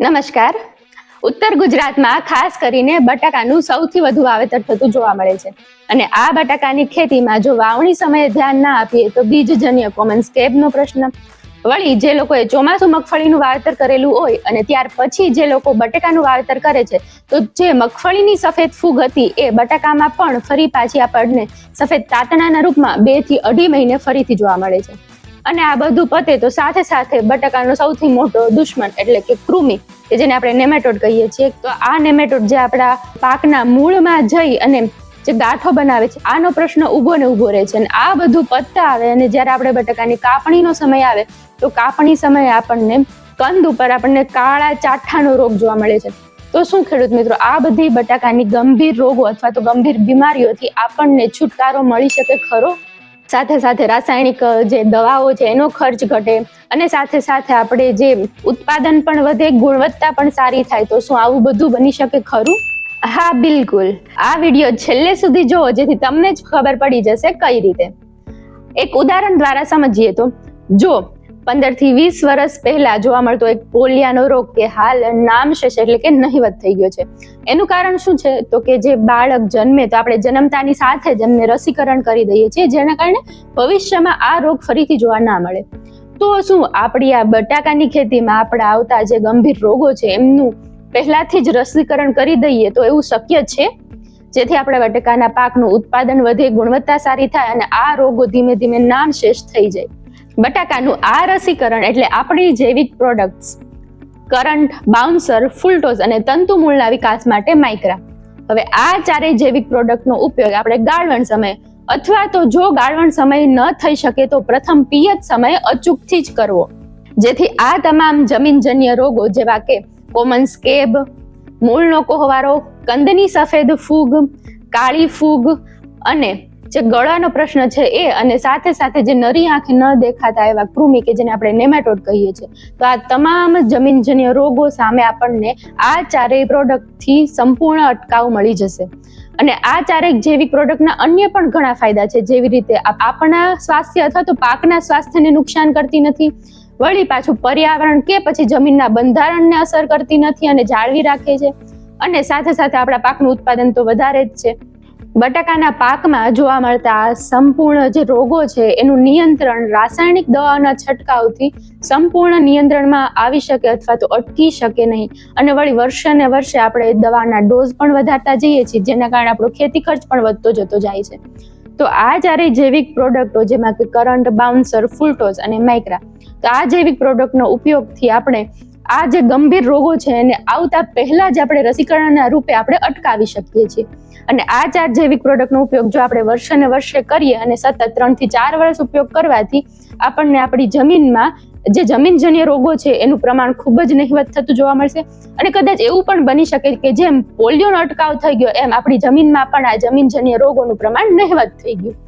નમસ્કાર. ઉત્તર ગુજરાતમાં ખાસ કરીને બટાકાનું સૌથી વધુ વાવેતર થતું જોવા મળે છે. અને આ બટાકાની ખેતીમાં જો વાવણી સમયે ધ્યાન ના આપીએ તો બીજજન્ય કોમન સ્ટેબનો પ્રશ્ન. વળી જે લોકોએ ચોમાસું મગફળીનું વાવેતર કરેલું હોય અને ત્યાર પછી જે લોકો બટાકાનું વાવેતર કરે છે, તો જે મગફળીની સફેદ ફૂગ હતી એ બટાકામાં પણ ફરી પાછી આપણને સફેદ તાતણાના રૂપમાં બેથી અઢી મહિને ફરીથી જોવા મળે છે. અને આ બધું પતે તો સાથે સાથે બટાકાનો સૌથી મોટો દુશ્મન એટલે કે કૃમિ, કે જેને આપણે નેમેટોડ કહીએ છીએ, તો આ નેમેટોડ જે આપણા પાકના મૂળમાં જઈ અને જે ગાંઠો બનાવે છે, આનો પ્રશ્ન ઊભો ને ઊભો રહે છે. અને આ બધું પત્તા આવે અને જ્યારે આપણે બટાકાની કાપણીનો સમય આવે, તો કાપણી સમયે આપણને કંદ ઉપર આપણને કાળા ચાઠાનો રોગ જોવા મળે છે. તો શું ખેડૂત મિત્રો, આ બધી બટાકાની ગંભીર રોગો અથવા તો ગંભીર બીમારીઓથી આપણને છુટકારો મળી શકે ખરો? સાથે સાથે રાસાયણિક જે દવાઓ છે એનો ખર્ચ ઘટે અને સાથે સાથે આપણે જે ઉત્પાદન પણ વધે, ગુણવત્તા પણ સારી થાય, તો શું આવું બધું બની શકે ખરું? હા, બિલકુલ. આ વીડિયો છેલ્લે સુધી જુઓ, જેથી તમને જ ખબર પડી જશે કઈ રીતે. એક ઉદાહરણ દ્વારા સમજીએ તો જો પંદરથી વીસ વર્ષ પહેલા જોવા મળતો એક પોલિયાનો રોગ કે હાલ નામશેષ એટલે કે નહીવત થઈ ગયો છે. એનું કારણ શું છે? તો કે જે બાળક જન્મે તો આપણે જન્મતાની સાથે જ એમને રસીકરણ કરી દઈએ છીએ, જેના કારણે ભવિષ્યમાં આ રોગ ફરીથી જોવા ના મળે. તો શું આપણી આ બટાકાની ખેતીમાં આપણા આવતા જે ગંભીર રોગો છે, એમનું પહેલાથી જ રસીકરણ કરી દઈએ તો એવું શક્ય છે? જેથી આપણે બટાકાના પાકનું ઉત્પાદન વધે, ગુણવત્તા સારી થાય અને આ રોગો ધીમે ધીમે નામ શેષ થઈ જાય. બટાકાનું આ રસીકરણ એટલે આપણી જૈવિક પ્રોડક્ટ્સ કરંટ બાઉન્સર ફૂલટોઝ અને તંતુ મૂળના વિકાસ માટે માઇક્રા હવે આ ચારેય જૈવિક પ્રોડક્ટનો ઉપયોગ આપણે ગાળવણ સમયે અથવા તો જો ગાળવણ સમય ન થઈ શકે તો પ્રથમ પિયત સમયે અચૂકથી જ કરવો. જેથી આ તમામ જમીનજન્ય રોગો જેવા કે કોમન સ્કેબ મૂળનો કોહવારો, કંદની સફેદ ફૂગ, કાળી ફૂગ અને જે ગળાનો પ્રશ્ન છે એ અને સાથે સાથે જે નરી આંખે ન દેખાતા એવા કૃમિ કે જેને આપણે નેમેટોડ કહીએ છીએ, તો આ તમામ જમીનજન્ય રોગો સામે આપણને આ ચારેય પ્રોડક્ટથી સંપૂર્ણ અટકાવ મળી જશે. અને આ ચારેક જૈવિક પ્રોડક્ટના અન્ય પણ ઘણા ફાયદા છે. જેવી રીતે આપ- આપણા સ્વાસ્થ્ય અથવા તો પાકના સ્વાસ્થ્યને નુકસાન કરતી નથી, વળી પાછું પર્યાવરણ કે પછી જમીનના બંધારણને અસર કરતી નથી અને જાળવી રાખે છે. અને સાથે સાથે આપણા પાકનું ઉત્પાદન તો વધારે જ છે. બટાકાના પાકમાં જોવા મળતા સંપૂર્ણ જે રોગો છે, એનું નિયંત્રણ રાસાયણિક દવાઓના છંટકાવથી સંપૂર્ણ નિયંત્રણમાં આવી શકે અથવા તો અટકી શકે નહીં. અને વળી વર્ષે ને વર્ષે આપણે દવાના ડોઝ પણ વધારતા જઈએ છીએ, જેના કારણે આપણો ખેતી ખર્ચ પણ વધતો જતો જાય છે. તો આ જ્યારે જૈવિક પ્રોડક્ટો જેમાં કે કરંટ બાઉન્સર ફૂલટોસ અને માઇક્રા તો આ જૈવિક પ્રોડક્ટનો ઉપયોગથી આપણે આ જે ગંભીર રોગો છે એને આવતા પહેલા જ આપણે રસીકરણના રૂપે આપણે અટકાવી શકીએ છીએ. અને આ ચાર જૈવિક પ્રોડક્ટનો ઉપયોગ જો આપણે વર્ષે ને વર્ષે કરીએ અને સતત ત્રણથી ચાર વર્ષ ઉપયોગ કરવાથી આપણને આપણી જમીનમાં જે જમીનજન્ય રોગો છે એનું પ્રમાણ ખૂબ જ નહિવત થતું જોવા મળશે. અને કદાચ એવું પણ બની શકે કે જેમ પોલિયોનો અટકાવ થઈ ગયો, એમ આપણી જમીનમાં પણ આ જમીનજન્ય રોગોનું પ્રમાણ નહિવત થઈ ગયું.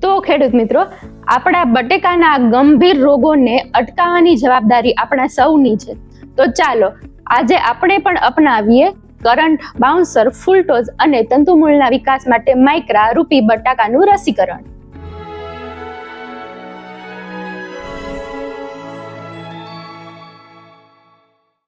તો ખેડૂત મિત્રો, આપણા બટેકાના ગંભીર રોગોને અટકાવવાની જવાબદારી આપણા સૌની છે. તો ચાલો, આજે આપણે પણ અપનાવીએ કરંટ બાઉન્સર ફૂલટોઝ અને તંતુમૂળના વિકાસ માટે માઇક્રા રૂપી બટાકાનું રસીકરણ.